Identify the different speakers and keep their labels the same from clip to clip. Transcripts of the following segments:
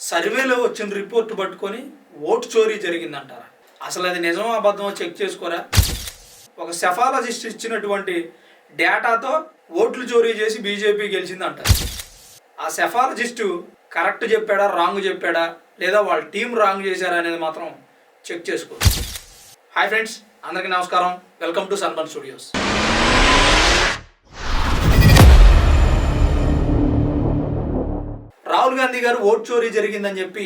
Speaker 1: సర్వేలో వచ్చిన రిపోర్ట్ పట్టుకొని ఓటు చోరీ జరిగిందంటారా? అసలు అది నిజమో అబద్ధమో చెక్ చేసుకోరా? ఒక సెఫాలజిస్ట్ ఇచ్చినటువంటి డేటాతో ఓట్లు చోరీ చేసి బీజేపీ గెలిచిందంటారు? ఆ సెఫాలజిస్టు కరెక్ట్ చెప్పాడా రాంగ్ చెప్పాడా లేదా వాళ్ళ టీం రాంగ్ చేశారా అనేది మాత్రం చెక్ చేసుకో. హాయ్ ఫ్రెండ్స్ అందరికీ నమస్కారం. వెల్కమ్ టు సన్బన్ స్టూడియోస్. రాహుల్ గాంధీ గారు ఓట్ చోరీ జరిగిందని చెప్పి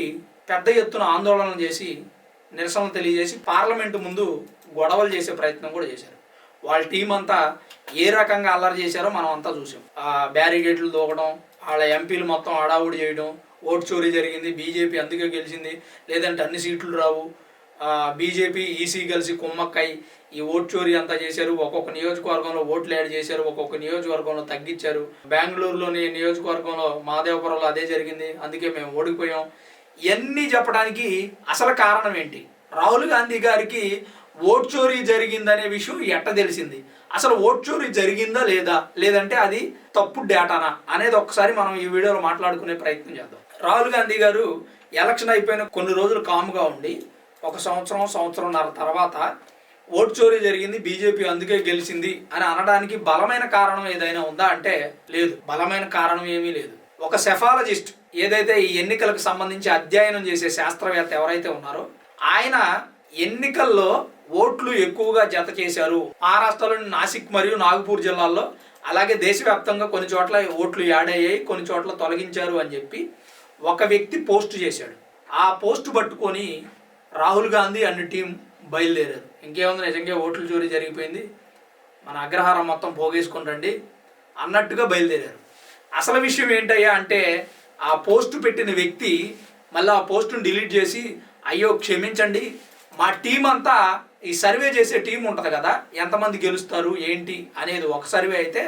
Speaker 1: పెద్ద ఎత్తున ఆందోళన చేసి నిరసనలు తెలియజేసి పార్లమెంటు ముందు గొడవలు చేసే ప్రయత్నం కూడా చేశారు. వాళ్ళ టీం అంతా ఏ రకంగా అల్లరి చేశారో మనం అంతా చూసాం ఆ బ్యారిగేట్లు దూకడం వాళ్ళ ఎంపీలు మొత్తం హడావుడి చేయడం ఓట్ చోరీ జరిగింది బీజేపీ అందుకే గెలిచింది లేదంటే అన్ని సీట్లు రావు బీజేపీ ఈసీ కలిసి కుమ్మక్కై ఈ ఓట్ చోరీ అంతా చేశారు. ఒక్కొక్క నియోజకవర్గంలో ఓట్లు యాడ్ చేశారు. ఒక్కొక్క నియోజకవర్గంలో తగ్గించారు. బెంగళూరులోని నియోజకవర్గంలో మాదేవపురంలో అదే జరిగింది. అందుకే మేము ఓడిపోయాం. ఇవన్నీ చెప్పడానికి అసలు కారణం ఏంటి? రాహుల్ గాంధీ గారికి ఓట్ చోరీ జరిగిందనే విషయం ఎట్ట తెలిసింది? అసలు ఓట్ చోరీ జరిగిందా లేదా? లేదంటే అది తప్పు డేటానా? అనేది ఒకసారి మనం ఈ వీడియోలో మాట్లాడుకునే ప్రయత్నం చేద్దాం. రాహుల్ గాంధీ గారు ఎలక్షన్ అయిపోయిన కొన్ని రోజులు కామ్గా ఉండి ఒక సంవత్సరం సంవత్సరంన్నర తర్వాత ఓటు చోరీ జరిగింది బీజేపీ అందుకే గెలిచింది అని అనడానికి బలమైన కారణం ఏదైనా ఉందా అంటే లేదు. బలమైన కారణం ఏమీ లేదు. ఒక సెఫాలజిస్ట్ ఏదైతే ఈ ఎన్నికలకు సంబంధించి అధ్యయనం చేసే శాస్త్రవేత్త ఎవరైతే ఉన్నారో ఆయన ఎన్నికల్లో ఓట్లు ఎక్కువగా జత చేశారు. మహారాష్ట్రలోని నాసిక్ మరియు నాగపూర్ జిల్లాల్లో అలాగే దేశవ్యాప్తంగా కొన్ని చోట్ల ఓట్లు యాడ్ అయ్యాయి కొన్ని చోట్ల తొలగించారు అని చెప్పి ఒక వ్యక్తి పోస్ట్ చేశాడు. ఆ పోస్ట్ పట్టుకొని రాహుల్ గాంధీ అన్ని టీం బయలుదేరారు. ఇంకేముంది నిజంగా ఓట్లు చోరీ జరిగిపోయింది. మన అగ్రహారం మొత్తం పోగేసుకుంటండి రండి. అన్నట్టుగా బయలుదేరారు. అసలు విషయం ఏంటయ్యా అంటే ఆ పోస్ట్ పెట్టిన వ్యక్తి మళ్ళీ ఆ పోస్టును డిలీట్ చేసి అయ్యో క్షమించండి మా టీం అంతా ఈ సర్వే చేసే టీం ఉంటుంది కదా ఎంతమంది గెలుస్తారు ఏంటి అనేది ఒక సర్వే అయితే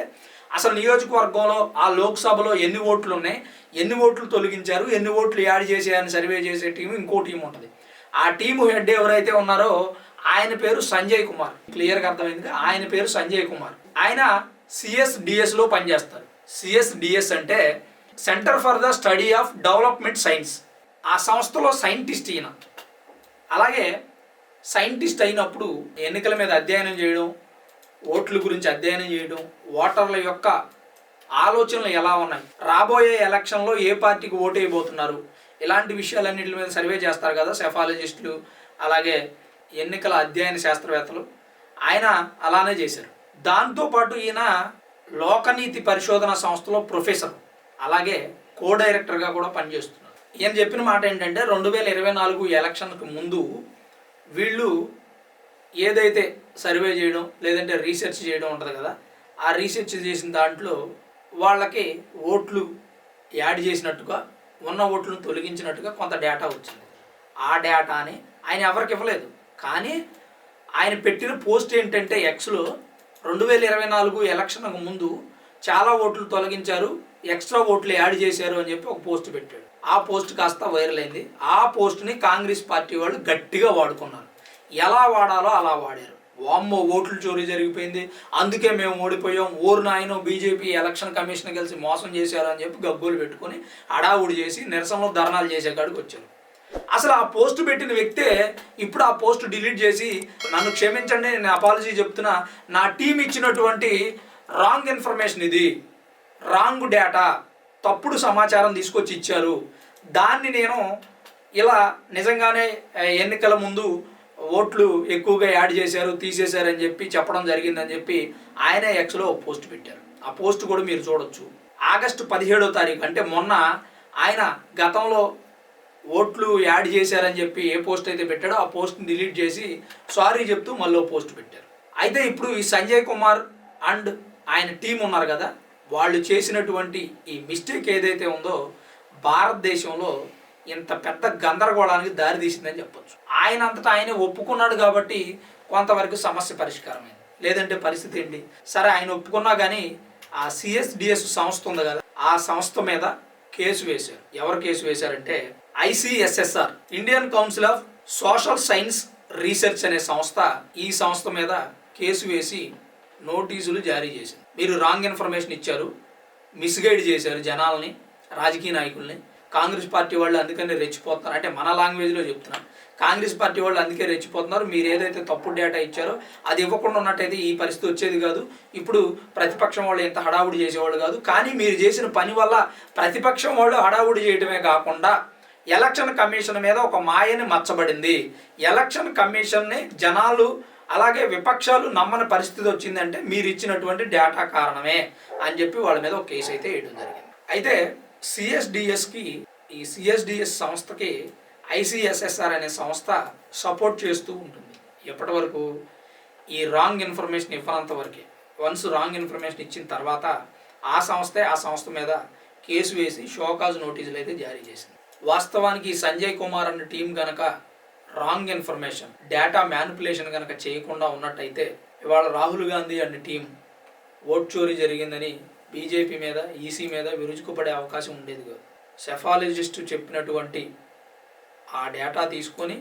Speaker 1: అసలు నియోజకవర్గంలో ఆ లోక్సభలో ఎన్ని ఓట్లు ఉన్నాయి ఎన్ని ఓట్లు తొలగించారు ఎన్ని ఓట్లు యాడ్ చేసాయని సర్వే చేసే టీం ఇంకో టీం ఉంటుంది. ఆ టీము హెడ్ ఎవరైతే ఉన్నారో ఆయన పేరు సంజయ్ కుమార్. క్లియర్గా అర్థమైంది ఆయన పేరు సంజయ్ కుమార్. ఆయన సిఎస్డిఎస్లో పనిచేస్తారు సిఎస్డిఎస్ అంటే centre for the study of development science. ఆ సంస్థలో సైంటిస్ట్ ఈయన. అలాగే సైంటిస్ట్ అయినప్పుడు ఎన్నికల మీద అధ్యయనం చేయడం ఓట్ల గురించి అధ్యయనం చేయడం ఓటర్ల యొక్క ఆలోచనలు ఎలా ఉన్నాయి? రాబోయే ఎలక్షన్లో ఏ పార్టీకి ఓటు వేయబోతున్నారు? ఇలాంటి విషయాలన్నింటి మీద సర్వే చేస్తారు కదా సెఫాలజిస్టులు అలాగే ఎన్నికల అధ్యయన శాస్త్రవేత్తలు. ఆయన అలానే చేశారు. దాంతోపాటు ఈయన లోకనీతి పరిశోధన సంస్థలో ప్రొఫెసర్ అలాగే కో డైరెక్టర్గా కూడా పనిచేస్తున్నారు. ఈయన చెప్పిన మాట ఏంటంటే రెండు వేల ఇరవై నాలుగు ఎలక్షన్కు ముందు వీళ్ళు ఏదైతే సర్వే చేయడం లేదంటే రీసెర్చ్ చేయడం ఉంటుంది కదా ఆ రీసెర్చ్ చేసిన దాంట్లో వాళ్ళకి ఓట్లు యాడ్ చేసినట్టుగా ఉన్న ఓట్లను తొలగించినట్టుగా కొంత డేటా వచ్చింది. ఆ డేటాని ఆయన ఎవరికి ఇవ్వలేదు. కానీ ఆయన పెట్టిన పోస్ట్ ఏంటంటే ఎక్స్లో రెండు వేల ఇరవై నాలుగు ఎలక్షన్కు ముందు చాలా ఓట్లు తొలగించారు ఎక్స్ట్రా ఓట్లు యాడ్ చేశారు అని చెప్పి ఒక పోస్ట్ పెట్టాడు. ఆ పోస్ట్ కాస్త వైరల్ అయింది. ఆ పోస్ట్ని కాంగ్రెస్ పార్టీ వాళ్ళు గట్టిగా వాడుకున్నారు. ఎలా వాడాలో అలా వాడారు. వామ్మో ఓట్లు చోరీ జరిగిపోయింది. అందుకే మేము ఓడిపోయాం. ఓరు నాయన బీజేపీ ఎలక్షన్ కమిషన్ కలిసి మోసం చేశారు అని చెప్పి గబ్బోలు పెట్టుకొని హడావుడి చేసి నిరసనలో ధర్నాలు చేసే కాడికి వచ్చారు. అసలు ఆ పోస్ట్ పెట్టిన వ్యక్తే ఇప్పుడు ఆ పోస్ట్ డిలీట్ చేసి నన్ను క్షమించండి నేను అపాలజీ చెప్తున్నా నా టీం ఇచ్చినటువంటి రాంగ్ ఇన్ఫర్మేషన్ ఇది. Wrong data. తప్పుడు సమాచారం తీసుకొచ్చి ఇచ్చారు. దాన్ని నేను ఇలా నిజంగానే ఎన్నికల ముందు ఓట్లు ఎక్కువగా యాడ్ చేశారు తీసేశారని చెప్పి చెప్పడం జరిగిందని చెప్పి ఆయనే ఎక్స్లో పోస్ట్ పెట్టారు. ఆ పోస్ట్ కూడా మీరు చూడొచ్చు. ఆగస్టు పదిహేడో తారీఖు అంటే మొన్న ఆయన గతంలో ఓట్లు యాడ్ చేశారని చెప్పి ఏ పోస్ట్ అయితే పెట్టాడో ఆ పోస్ట్ని డిలీట్ చేసి సారీ చెప్తూ మళ్ళీ పోస్ట్ పెట్టారు. అయితే ఇప్పుడు ఈ సంజయ్ కుమార్ అండ్ ఆయన టీం ఉన్నారు కదా వాళ్ళు చేసినటువంటి ఈ మిస్టేక్ ఏదైతే ఉందో భారతదేశంలో ఇంత పెద్ద గందరగోళానికి దారి తీసిందని చెప్పొచ్చు. ఆయన అంతటా ఆయనే ఒప్పుకున్నాడు కాబట్టి కొంతవరకు సమస్య పరిష్కారమైంది. లేదంటే పరిస్థితి ఏంటి? సరే ఆయన ఒప్పుకున్నా కానీ ఆ సిఎస్డిఎస్ సంస్థ ఉంది కదా ఆ సంస్థ మీద కేసు వేశారు. ఎవరు case వేశారంటే ICSSR Indian council of social science research అనే సంస్థ ఈ సంస్థ మీద కేసు వేసి నోటీసులు జారీ చేసింది. మీరు రాంగ్ ఇన్ఫర్మేషన్ ఇచ్చారు మిస్గైడ్ చేశారు జనాల్ని రాజకీయ నాయకుల్ని. కాంగ్రెస్ పార్టీ వాళ్ళు అందుకనే రెచ్చిపోతున్నారు. అంటే మన లాంగ్వేజ్లో చెప్తున్నాను. కాంగ్రెస్ పార్టీ వాళ్ళు అందుకే రెచ్చిపోతున్నారు. మీరు ఏదైతే తప్పుడు డేటా ఇచ్చారో అది ఇవ్వకుండా ఉన్నట్టయితే ఈ పరిస్థితి వచ్చేది కాదు. ఇప్పుడు ప్రతిపక్షం వాళ్ళు ఎంత హడావుడి చేసేవాళ్ళు కాదు. కానీ మీరు చేసిన పని వల్ల ప్రతిపక్షం వాళ్ళు హడావుడి చేయడమే కాకుండా ఎలక్షన్ కమిషన్ మీద ఒక మాయని మచ్చబడింది. ఎలక్షన్ కమిషన్ని జనాలు అలాగే విపక్షాలు నమ్మని పరిస్థితి వచ్చిందంటే మీరు ఇచ్చినటువంటి డేటా కారణమే అని చెప్పి వాళ్ళ మీద ఒక కేసు అయితే వేయడం జరిగింది. అయితే సిఎస్డిఎస్కి ఈ సిఎస్డిఎస్ సంస్థకి ఐసిఎస్ఎస్ఆర్ అనే సంస్థ సపోర్ట్ చేస్తూ ఉంటుంది. ఎప్పటి వరకు ఈ రాంగ్ ఇన్ఫర్మేషన్ ఇవ్వనంత వరకే వన్స్ రాంగ్ ఇన్ఫర్మేషన్ ఇచ్చిన తర్వాత ఆ సంస్థే ఆ సంస్థ మీద కేసు వేసి షోకాజ్ నోటీసులు అయితే జారీ చేసింది. వాస్తవానికి ఈ సంజయ్ కుమార్ అనే టీం గనక రాంగ్ ఇన్ఫర్మేషన్ డేటా మ్యానిపులేషన్ కనుక చేయకుండా ఉన్నట్టయితే ఇవాళ రాహుల్ గాంధీ అనే టీం ఓట్ చోరీ జరిగిందని బీజేపీ మీద ఈసీ మీద విరుచుకుపడే అవకాశం ఉండేది కాదు. సెఫాలజిస్ట్ చెప్పినటువంటి ఆ డేటా తీసుకొని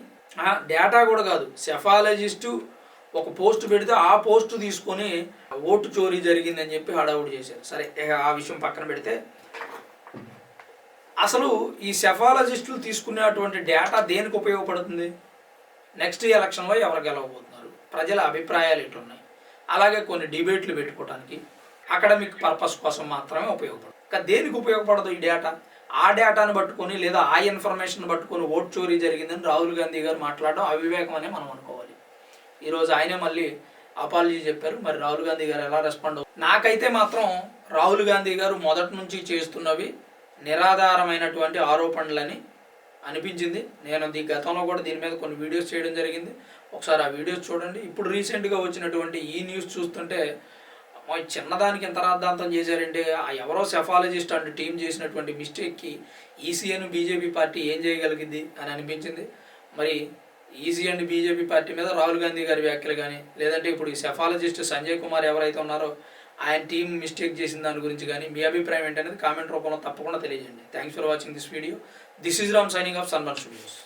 Speaker 1: ఆ డేటా కూడా కాదు సెఫాలజిస్టు ఒక పోస్ట్ పెడితే ఆ పోస్ట్ తీసుకొని ఓటు చోరీ జరిగిందని చెప్పి హడావుడి చేశారు. సరే ఇక ఆ విషయం పక్కన పెడితే అసలు ఈ సెఫాలజిస్టులు తీసుకునేటువంటి డేటా దేనికి ఉపయోగపడుతుంది? నెక్స్ట్ ఎలక్షన్లో ఎవరు గెలవబోతున్నారు? ప్రజల అభిప్రాయాలు ఎట్లున్నాయి అలాగే కొన్ని డిబేట్లు పెట్టుకోవడానికి అకాడమిక్ పర్పస్ కోసం మాత్రమే ఉపయోగపడదు ఇంకా దేనికి ఉపయోగపడదు ఈ డేటా ఆ డేటాను పట్టుకొని లేదా ఆ ఇన్ఫర్మేషన్ పట్టుకొని ఓట్ చోరీ జరిగిందని రాహుల్ గాంధీ గారు మాట్లాడడం అవివేకం అనే మనం అనుకోవాలి. ఈరోజు ఆయనే మళ్ళీ అపాలజీ చెప్పారు. మరి రాహుల్ గాంధీ గారు ఎలా రెస్పాండ్ అవుతారు? నాకైతే మాత్రం రాహుల్ గాంధీ గారు మొదటి నుంచి చేస్తున్నవి నిరాధారమైనటువంటి ఆరోపణలని అనిపించింది. నేను దీ గతంలో కూడా దీని మీద కొన్ని వీడియోస్ చేయడం జరిగింది. ఒకసారి ఆ వీడియోస్ చూడండి. ఇప్పుడు రీసెంట్గా వచ్చినటువంటి ఈ న్యూస్ చూస్తుంటే చిన్నదానికి ఎంత రాద్ధాంతం చేశారంటే ఆ ఎవరో సెఫాలజిస్ట్ అండ్ టీం చేసినటువంటి మిస్టేక్కి ఈసీఎన్ బీజేపీ పార్టీ ఏం చేయగలిగింది అని అనిపించింది. మరి ఈసీ అండ్ బీజేపీ పార్టీ మీద రాహుల్ గాంధీ గారి వ్యాఖ్యలు కానీ లేదంటే ఇప్పుడు ఈ సెఫాలజిస్ట్ సంజయ్ కుమార్ ఎవరైతే ఉన్నారో ఆయన టీం మిస్టేక్ చేసిన దాని గురించి కానీ మీ అభిప్రాయం ఏంటనేది కామెంట్ రూపంలో తప్పకుండా తెలియజేయండి. Thanks for watching this video this is Ram signing off సన్మన్ studios